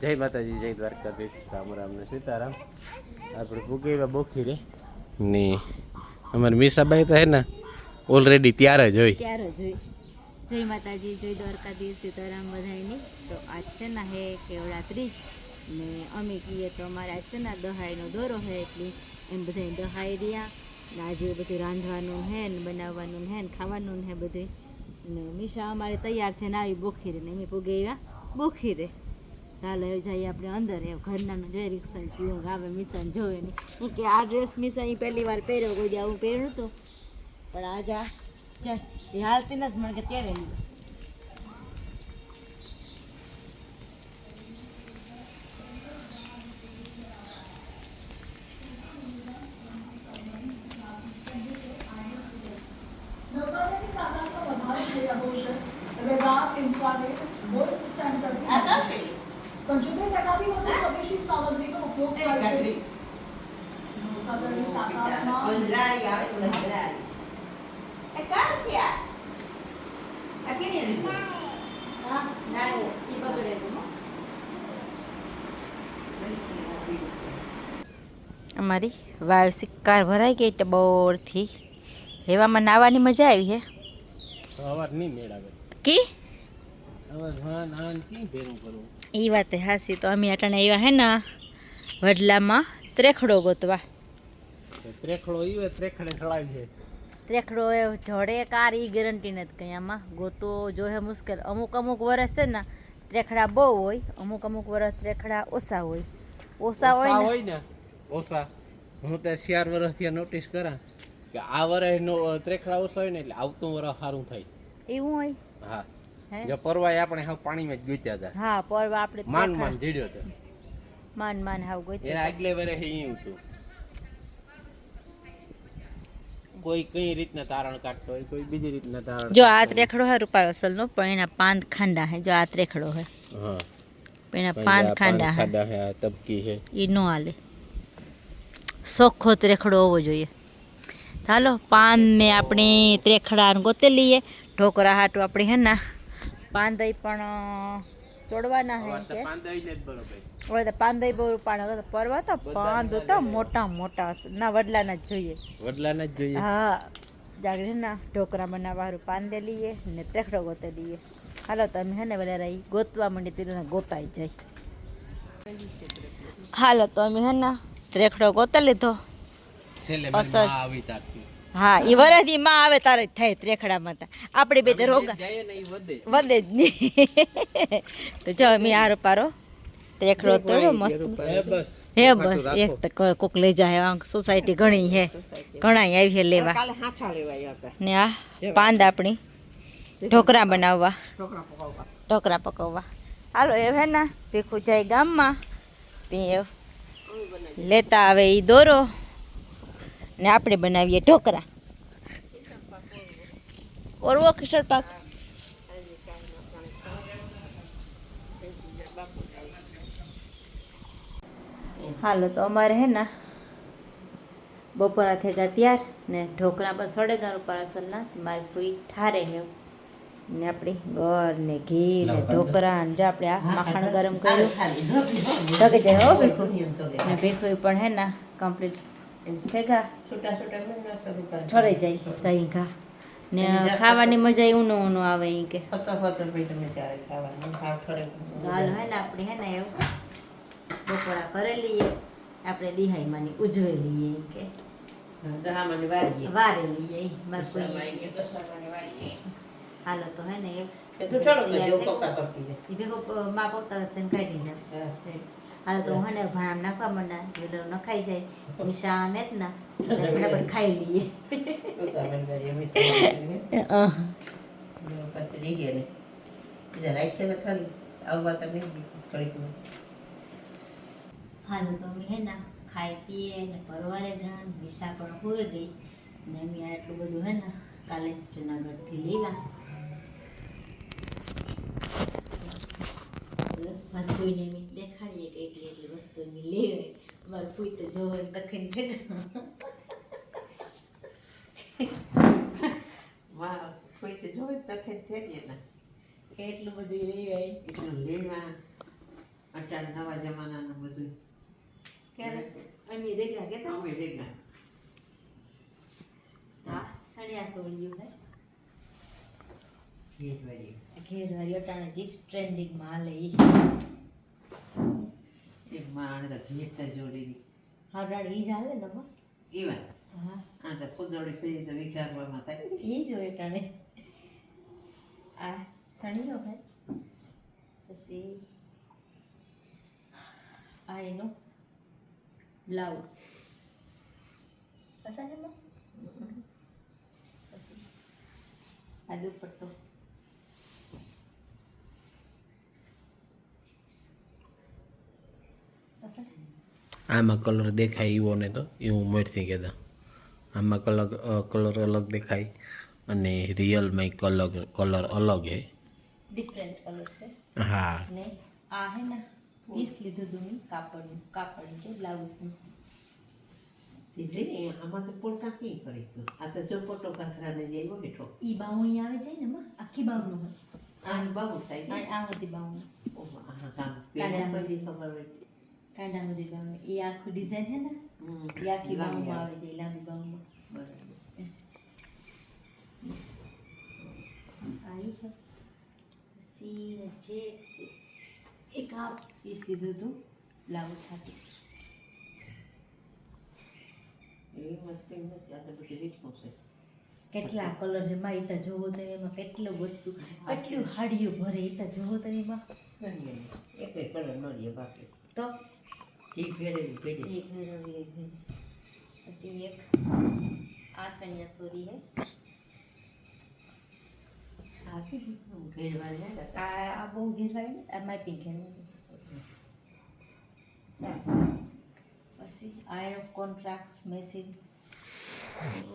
જય માતાજી જય દ્વારકાધીશ. રામ રામ ને સીતારામ. આપણે એવા બોખી રે. ને. અમારી મીસાબાઈ તો હે ને ઓલરેડી ત્યારે જ હોય. ત્યારે જ હોય. જય માતાજી જય દ્વારકાધીશ સીતારામ બધાયની. તો આજ છે ને હે કેવડા ત્રીજ ને અમે કહીએ તો અમારે આજ છે ને દહાઈનો દોરો હે એટલે એમ બધા દહાઈ રહ્યા. ને આજે બધું રાંધવાનું હે ને બનાવવાનું હે ને ખાવાનું હે બધું ને મીશા અમારે તૈયાર થઈને આવી બોખી રે ને અમે પૂગે એવા બોખી રે એ જઈએ આપણે અંદર. એ ઘરનાનું જોઈ, રિક્ષા પીવું આવે મિસાને જોવે ને હું કે આ ડ્રેસ મિસા એ પહેલી વાર પહેર્યો, કોઈ હું પહેર્યું હતું પણ આજે ચાલ એ હાલતી નથી, મને કે ત્યારે અમારી વાવ સિક્કાર ભરાઈ ગઈ ટબોરથી હેવામાં નાવાની મજા આવી હે. અવાર નહીં મેળાવે. કી? એ વાતે હાસી તો અમે અટાણે આવ્યા હે ને વડલામાં ત્રેખડો ગોતવા. ત્રેખડો ઈ ત્રેખડે ચડાવી છે. ત્રેખડો એ જડે કાર ઈ ગેરંટી નથી કંઈ આમાં. ગોતો જો હે મુશ્કેલ. અમુક અમુક વર્ષ છે ને ત્રેખડા બહુ હોય અમુક અમુક વર્ષ ત્રેખડા ઓછા હોય. ઓછા હોય ને? હોય ને? ઓછા હું તો ચાર વર્ષથી નોટિસ કરા કે આ વર્ષ નો ત્રેખડા ઓછા હોય ને એટલે આવતું વર્ષ સારું થાય. એવું હોય? હા. જો પરવાય આપણે હાવ પાણીમાં જ ગોત્યા હતા. હા પરવા આપણે માન માન જીડ્યો હતો. માન માન હાવ ગોત્યા એના આગલે વર્ષે એવું હતું. કોઈ કઈ રીતના તારણ કાઢતો હોય કોઈ બીજી રીતના તારણ જો આ ત્રેખડો હે રૂપાર અસલનો પણ એના પાંદ ખાંડા હે જો આ ત્રેખડો હે. હા. પણ પાન ખાંડા હે. ખાડા હે તબકી છે એ નો હાલે. સોખો ત્રેખડો હોવો જોઈએ. ચાલો પાન ને આપણે ત્રેખડા ગોતે લઈએ. ઢોકરા હાટું આપણે હે ના પાન દઈ પણ તોડવાના હે કે. તો દઈ ને જ બરોબર હવે તો પાંદઈ બહુ પાણ પરવા તો પાંદ તો મોટા મોટા હશે. ના વડલાના જ જોઈએ. વડલાના જ જોઈએ. હા જાગરે ના ઢોકરા બનાવવા હારું પાન લઈ લઈએ ને ત્રેખડો ગોતે લઈએ. હાલો તમે હે ને બધા રહી ગોતવા માંડી તીને ગોતાઈ જાય હાલો તો અમે હે ને ત્રેખડો ગોતા લીધો. અસર. હા એ વરદી માં આવે તારે જ થાય ત્રેખડામાં તા. આપણે બે તો રોગા જઈએ ને ઈ વધે. જ નહીં. તો જો અમે આરો પારો ત્રેખડો તોડો મસ્ત. હે બસ એક તો કોક લઈ જાય આમ સોસાયટી ઘણી હે ઘણા આવી છે લેવા. કાલે હાથા લેવાય હતા. ને આ પાંદ આપણી. ઢોકરા બનાવવા. ઢોકરા પકવવા. હાલો એ હે ને ભીખું જાય ગામમાં. તે લેતા આવે એ દોરો ને આપણે બનાવીએ ઢોકરા. ઓરવો કિશોર પાક. હાલો તો અમારે હે ને બપોરા થઈ ગયા ત્યાર ને ઢોકળા પર સડે ગયા ઉપર અસલના મારી પૂરી ઠારે હે ને આપણી ગર ને ઘી ને ઢોકરા ને જો આપણે આ માખણ ગરમ કર્યું. ઢગે જાય હો. ભીખું ને ભીખું પણ હે ને કમ્પ્લીટ થઈ ગયા. ઠરાઈ જાય કઈ ઘા ને ખાવાની મજા ઊનું ઊનું આવે ઈ કે. હાલ હે ને આપણે હે ને એવું બપોરા કરેલી આપણે દિહાઈમાંની ઉજવેલી એ કે. વારેલી વારીએ. વારે લઈએ ઈ મારે કોઈ હાલો તો હે ને એ તું ચાલો જો પોતા કરતી દે ઈ ભેગો માં પોતા તેમ કાઢી જાય હાલો તો હું હે ને ભાણામ નાખવા માંડા ન ખાઈ જાય નિશા ને જ ના ફટાફટ ખાઈ લઈએ ઉતાવળ કરીએ, મીઠું નાખીને. જો પછી રહી ગયા ને બીજા રાખીએ ને ખાલી આવવા તમે ઘડીકમાં. હાલો તો અમે હે ના ખાઈ પીએ ને પરવારે ગયા નિશા પણ હોઈ ગઈ ને અમે આ એટલું બધું હે ને કાલે જુનાગઢથી લીલા મારી કોઈને એમ દેખાડીએ કે એટલી એટલી વસ્તુ એમ લેવે મારે કોઈ તો જોવે દખીને ભેગા કોઈ તો જોવે તો તખે જ થઈ જાય ને. એટલું બધું લેવાય એટલું લેવા અત્યારે નવા જમાનાનું બધું ક્યારે અમે રેગા કેતા અમે ભેગા હા સણિયા સોળિયું હે ઘેરવાળી ઘેરવાળી અટાણે જી ટ્રેન્ડિંગમાં હાલે ઈ. માણ તો ઘેરતા જોડેલી હા રાણી ઈ જ હાલે ને માં એવા હા. આ તો ફૂદોડી ફેરી તો વિખારવામાં થાય. ઈ જ અટાણે આ સણિયો ભાઈ. પછી આ એનો બ્લાઉઝ. પસંદ છે માં પછી આ દુપટ્ટો. આમાં કલર દેખાય એવો ને તો એવું મોરથી કહેતા. આમાં કલર કલર અલગ દેખાય અને રિયલમાં કલર કલર અલગ હે. ડિફરન્ટ કલર છે. હા. ને આ હે ને પીસ લીધું તું કાપડનું કાપડ કે બ્લાઉઝનું. એટલે આમાં તો પોલકા કઈ કરી આ તો જો પોટો કાંકરાને જેવો બેઠો ઈ બાઉ આવે છે ને એમાં આખી બાઉનું હોય. આનું થાય આ હતી બાઉનું. ઓહો, આ કામ પેલા બધી ખબર હોય કાંડા બધી બાઉનું એ આખું ડિઝાઇન હે ને એ આખી બાઉમાં આવે. છે લાંબી બાઉમાં. છે. પછી એક આ પીસ લીધું હતું બ્લાઉઝ સાથે. તો કેટલા કલર એમાં એ તો જોવો તમે એમાં કેટલું વસ્તુ કેટલું હાડિયું ભરે એ તો જોવો તમે એમાં. એક કલર ન લે બાકી. તો? જી ફેરેલી ફેરી એક ભેરવી એક ભેરવી પછી એક આ સણિયા સોરી હે આ કેવી આમ ઘેરવાળી ના હતા. આ આ બહુ ઘેરવાય ને આ માઇપિંગ ઘેરવાય પછી આયર ઓફ કોન્ટ્રાક્ટ્સ મેસિંગ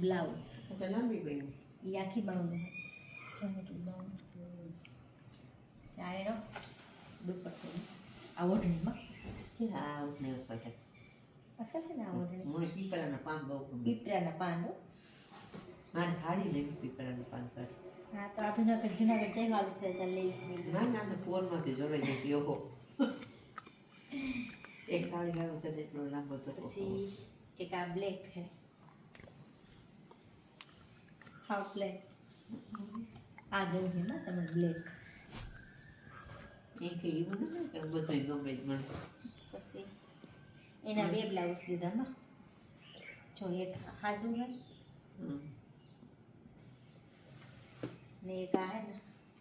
બ્લાઉઝ આ તો લાંબી બની એ આખી બાઉનું છે મોટું ઓઢણીમાં આ ઉઠને સાથે અસર છે ને આ ઓઢણી મને પીપળાના પાન બહુ ગમે પીપળાના પાંદો મારે હાડી લેવી પીપળાના પાન પર હા તો આપણે જુનાગઢ જુનાગઢ જઈ હાલ ફેરતા લઈ ના ના ના ફોનમાંથી જોડાઈ જતી ઓહો એક હાડી આવે છે એટલો લાંબો તો પછી એક આ બ્લેક છે હાફ બ્લેક આ ગયું છે ને તમે બ્લેક એક કે એવું નથી કે બધું ગમે જ મને પછી એના બે બ્લાઉઝ લીધા માં જો એક હાદું હોય ને. એક આ હે ને.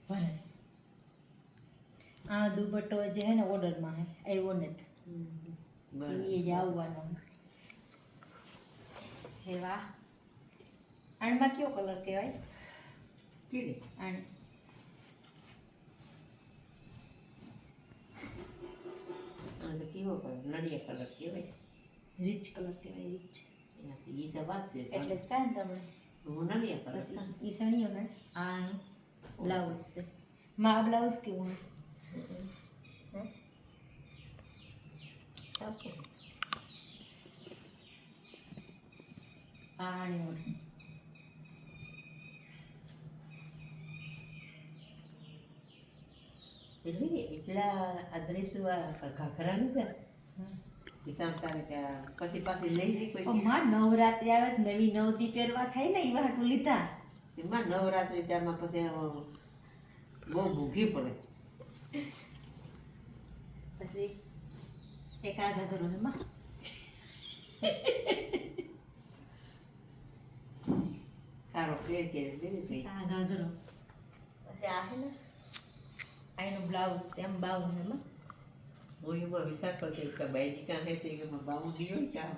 ભરાય આ દુપટ્ટો જે હે ને ઓર્ડરમાં હે આવ્યો નથી. એ જ આવવાનો હે. વાહ આણમાં કયો કલર કહેવાય? કેવી? આણ આને કેવો કલર? નડિયા કલર કહેવાય રીચ કલર કહેવાય રીચ એ તો વાત છે. એટલે જ કાંઈ તમને હું નડિયા કલર એ સણીઓ ને આ બ્લાઉઝ છે. માં બ્લાઉઝ કેવું આણી ઓઢણી એટલે કે એટલા અદ્રેસો આ ઘાઘરા નથી એ કામ તારે કે પછી પાછી લઈ લઈ કોઈ માં નવરાત્રી આવે તો નવી નવતી પહેરવા થાય ને એવા હાટું લીધા એમાં નવરાત્રી ત્યારમાં પછી બહુ ભૂખી પડે પછી એક આ ઘાઘરો છે માં સારો ફેર કે દેવી આ ઘાઘરો પછી આ છે ને આ એનું બ્લાઉઝ છે એમ બાઉન છે હું એમાં વિચાર કરતી કે બાઈની કાં હે તે કે એમાં બાવું નહીં હોય કાં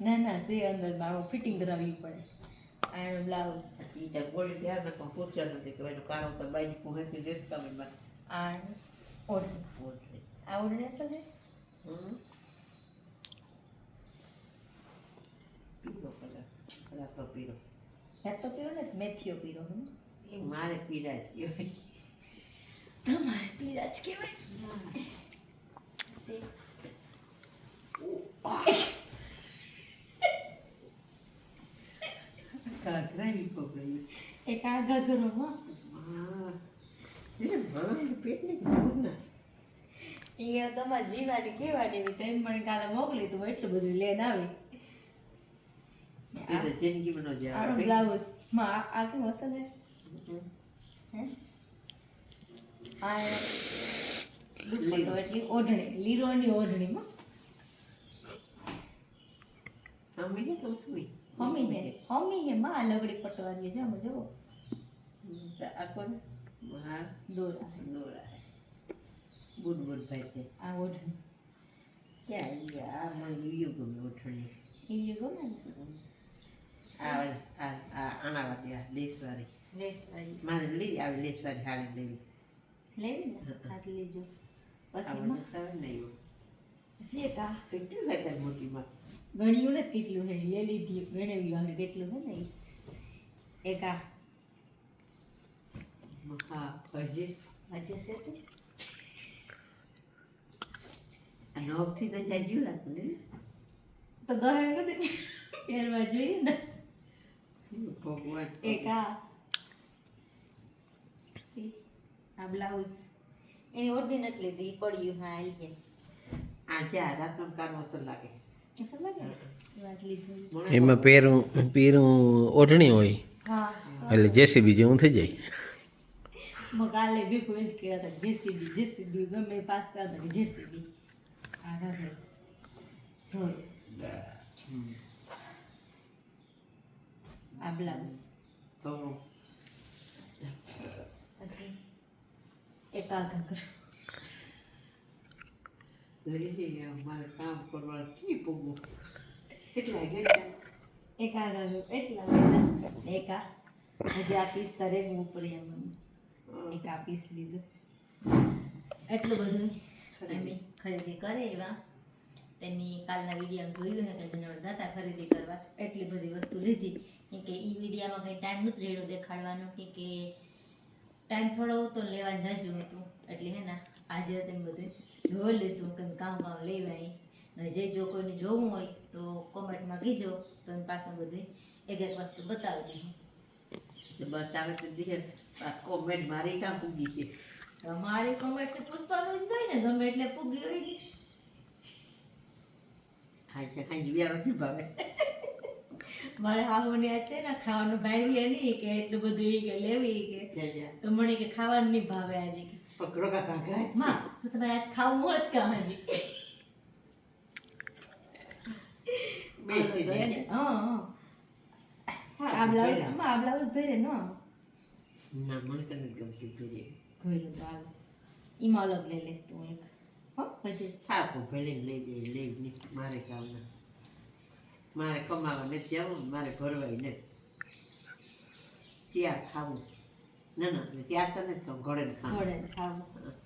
ના ના સે અંદર બાઉ ફિટિંગ કરાવવી પડે. આ બ્લાઉઝ એ ત્યાં બોલી ત્યાં ને પણ પૂછ્યા નથી કે એનું કારણ તો બાઈની તો દેખતા હોય બાર આ ઓર્ડર બોલશે આ ઓર્ડર અસલ છે હમ. પીળો કલર. રાતો પીળો. રાત પીરો ને? મેથીઓ પીરો હે એ મારે પીળા જ તમારે પીડા જ કહેવાય એક આ એ તમારે જીવાની કેવાની તમે મને કાલે મોકલી તું એટલું બધું લેન આવી. જિંદગીમાં બ્લાઉઝમાં આ- કેવું હશે હે? આ દુપટ્ટો એટલી ઓઢણી લીરોની ઓઢણીમાં. મમ્મી ને કહું છું મમ્મી હે મમ્મી હે માં લગડી પટવાની છે જુઓ. આ કોણ? હા દોરા દોરા ગુડ ગુડ ભાઈ છે. આ ઓઢણી. ક્યાં આ મને ઈયો ગમે ઉઠણી એવી ગમે ને? આ આ આના વાળી આ લેસવાળી. લેસ મારે લઈ આવી લેસવારી હાડી લેવી. લેવી ને હાથ લેજો. પછી આપણે કેટલું હતા મોટીમાં ગણ્યું ને કેટલું હે લે લીધી ગણેવ્યું અને કેટલું હે ને એકા હા હજી? આજે છે તે. નોકથી તો જાજ્યું લાગતું ને તો દહેણ નથી પહેરવા જોઈએ ને. ભગવાન. એક આ બ્લાઉઝ. એની ઓઢી નથી લીધી પડ્યું હા આવી ગયા આ ક્યાં? રાતનો કારવો તો લાગે. અસર લાગે? એ એમાં પેરું પેરું ઓઢણી હોય. હા. એટલે જેસીબી જેવું થઈ જાય. મગ કાલે બી કોઈ જ કહેતા હતા જેસીબી જેસીબી ગમે એ પાસ કરતા હતા જેસીબી આ બ્લાઉઝ. તો પછી? એક કરો લઈને અમારે કામ કરવા કી પૂગવું? કેટલા ગયા એક એટલા એકા હજી આ પીસ તારે ઉપરી એમ એક આ પીસ લીધું. એટલું બધું એમની ખરીદી. કરે એવા. તેમની કાલના વિડીયામાં જોયું હે કે જનોડ હતા ખરીદી કરવા. એટલી બધી વસ્તુ લીધી. કે એ વિડીયામાં કંઈ ટાઈમ નથી રેડો દેખાડવાનો કે કે ટાઈમ થોડો તો લેવા જાજુ હતું. એટલે હે ને આજે તેમ બધું જોઈ લીધું. કે કામ કામ લેવાય ને જે જો કોઈને જોવું હોય તો કોમેન્ટમાં કીજો. તો એમ પાસે બધું એક એક વસ્તુ બતાવી દીધું બતાવે તો દીકર કોમેન્ટ મારી કામ પૂગી છે? તમારી કોમેન્ટ પૂછવાનું જ હોય ને ગમે એટલે પૂગી હોય ને. હા કે હા જીવ્યા નથી ભાવે. મારે હાહુને આ છે ને ખાવાનું ભાવી નહીં કે એટલું બધું ઈ કે લેવી કે. તો મને કે ખાવાનું નહીં ભાવે આજે કે. પકડો કા કાકા. માં તો તમારે આજ ખાવું જ કહાની બે હા હા. હા, આ બ્લાઉઝમાં આ બ્લાઉઝ પહેરે ન? ના મને તો નથી ગમતું જોઈએ તો આવે. ઈમાં અલગ લઈ લે તું એક. હો પછી. થાકો ભલે લઈ જઈ લઈ મારે કામ ના મારે કમાવા નથી આવવું મારે ભરવાય નથી. ત્યાં ખાવું? ના ના ત્યાં તો નથી ઘોડે ખાવું. ઘોડે ખાવું.